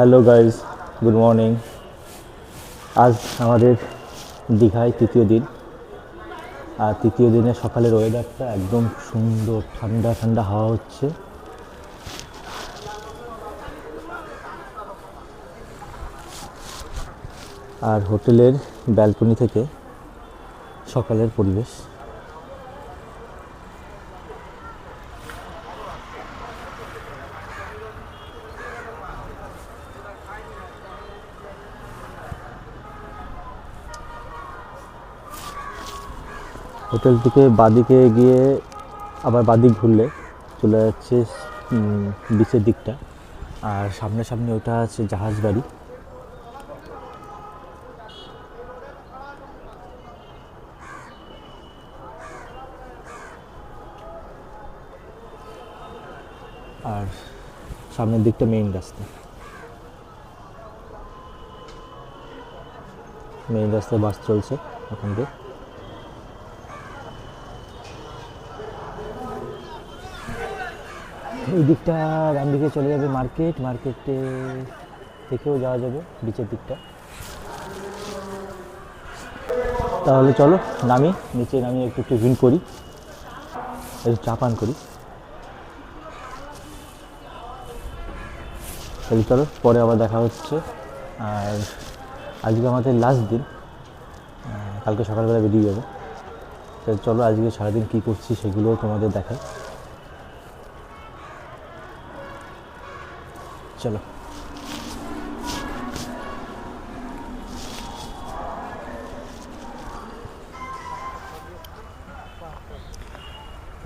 Hello guys good morning আজ আমাদের দীঘায় তৃতীয় দিন। আর তৃতীয় দিনে সকালের ওয়েদারটা একদম সুন্দর, ঠান্ডা ঠান্ডা হাওয়া হচ্ছে। আর হোটেলের ব্যালকনি থেকে সকালের পরিবেশ। হোটেল থেকে বাদিকে গিয়ে আবার বাদিক ঘুরলে চলে যাচ্ছে বিচের দিকটা। আর সামনে সামনে ওটা আছে জাহাজ বাড়ি। আর সামনের দিকটা মেইন রাস্তা। মেইন রাস্তায় বাস চলছে ওখান দিয়ে। এই দিকটা ডান দিকে চলে যাবে মার্কেট, মার্কেটে থেকেও যাওয়া যাবে, বিচের দিকটা। তাহলে চলো, নামি, নিচে নামিয়ে একটু একটু টিফিন করি, একটু চা পান করি। তাহলে চলো, পরে আবার দেখা হচ্ছে। আর আজকে আমাদের লাস্ট দিন কালকে সকালবেলা বেরিয়ে যাব। চলো, আজকে সারাদিন কী করছি সেগুলোও তোমাদের দেখাই। চলো।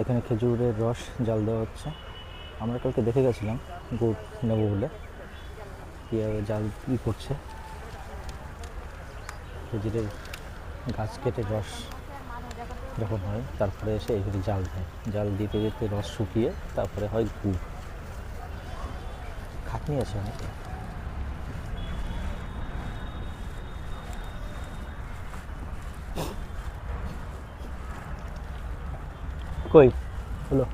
এখানে খেজুরের রস, জাল দেওয়া হচ্ছে। আমরা কালকে দেখে গেছিলাম গুড় নেব বলে। কীভাবে জাল ই করছে। খেজুরের গাছ কেটে রস যখন হয়, তারপরে এসে এখানে জাল দেয়। জাল দিতে দিতে রস শুকিয়ে তারপরে হয় গুড়। mesmo. Né? Coi, olha.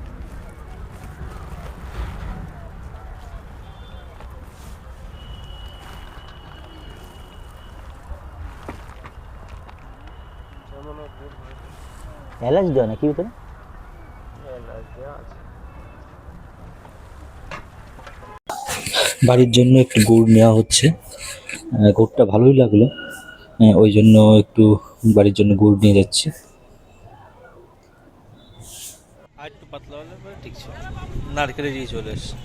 Ela é ajudou naquilo. Ela é ajudou. বাড়ির জন্য একটু গুড় নেওয়া হচ্ছে। গুড়টা ভালোই লাগল। ওই জন্য একটু বাড়ির জন্য গুড় নিয়ে যাচ্ছি। আর একটু পাতলা হলে ঠিক ছিল। নারকেলের দিয়ে চলে এসছে।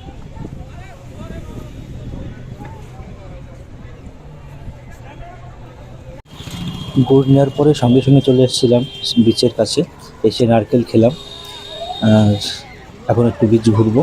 গুড় নেওয়ার পরে সঙ্গে সঙ্গে চলে এসেছিলাম বিচের কাছে। এসে নারকেল খেলাম। আর এখন একটু বীজ ঘুরবো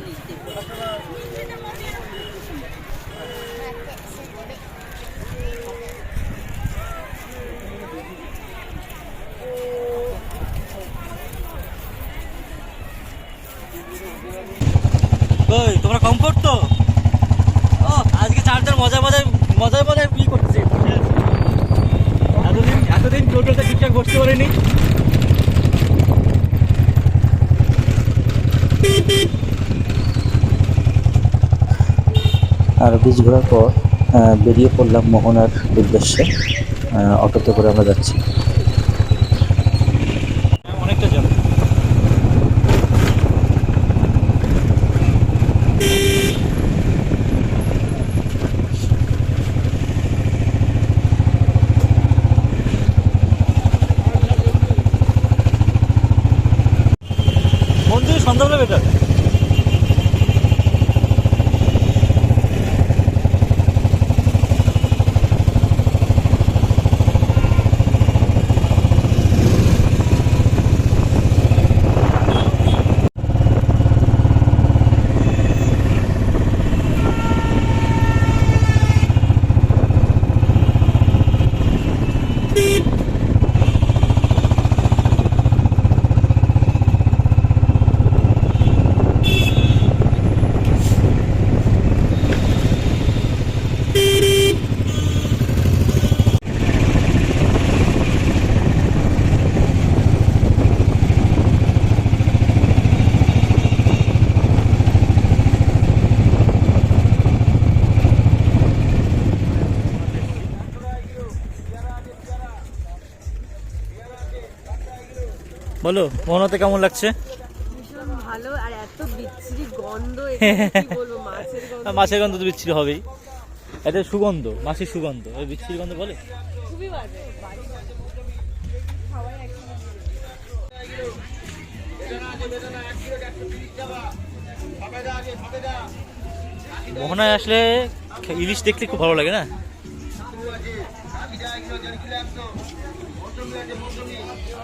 ব্রিজ ঘোরার পর বেরিয়ে পড়লাম মোহনার উদ্দেশ্যে। অটোতে করে আমরা যাচ্ছি। সন্ধ্যাবেলা বেটার। বলো মোহনাতে কেমন লাগছে? ভালো আর এত বিচ্ছিরি গন্ধ বলব মাছের গন্ধ। মাছের গন্ধ তো বিচ্ছিরি হবেই। এটা সুগন্ধ মাছের সুগন্ধ ওই বিচ্ছিরি গন্ধ বলে? খুবই বাজে মোহনায় আসলে ইলিশ দেখতে খুব ভালো লাগে না?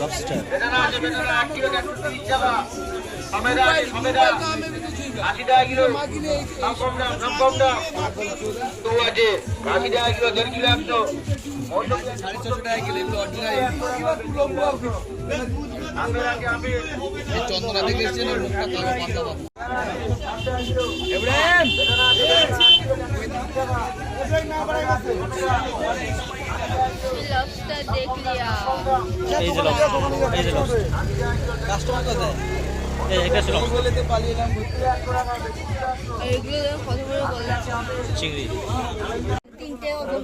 লবস্টার কালো পাতলা পাতলা। এই যে এই যে কাস্টমার ছিল তিনটে হবে।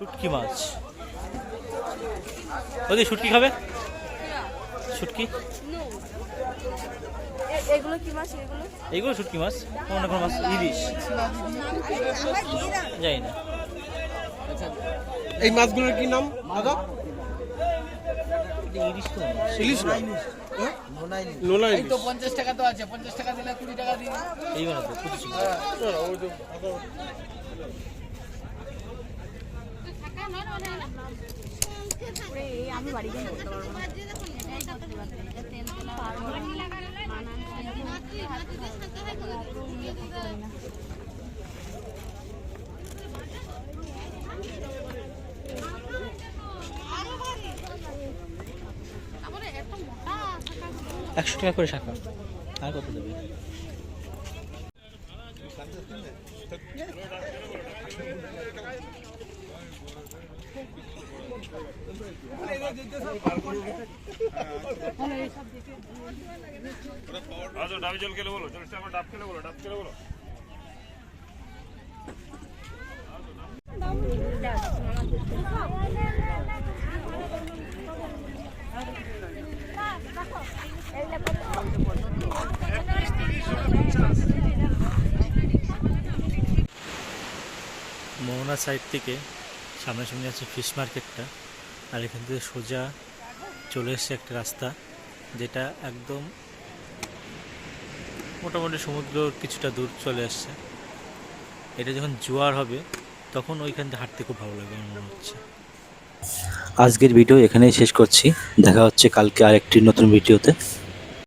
শুটকি মাছ। ওদি শুটকি খাবে? শুটকি? নো এগুলো কি মাছ এগুলো এইগুলো শুটকি মাছ কোনো কোনো মাছ ইলিশ যাই না এই মাছগুলোর কি নাম দাদা ইলিশ তো ইলিশ না তো পঞ্চাশ টাকা তো আছে পঞ্চাশ টাকা দিলে কুড়ি টাকা দিন তো আমি বাড়ি গিয়ে করতে পারব না একশো টাকা করে শাখা। আর কত দেবে? আচ্ছা ডাবি জল খেলে বলো চল্লিশ টাকা ডাব খেলে বলো, ডাব খেলে বলো। মোহনা সাইড থেকে সামনাসামনি আছে ফিশ মার্কেটটা আর এখান থেকে সোজা চলে এসছে একটা রাস্তা, যেটা একদম মোটামুটি সমুদ্রর কিছুটা দূর চলে আসছে। এটা যখন জোয়ার হবে, তখন ওইখান থেকে হাঁটতে খুব ভালো আমার মনে হচ্ছে। আজকের ভিডিও এখানেই শেষ করছি। দেখা হচ্ছে কালকে আরেকটি নতুন ভিডিওতে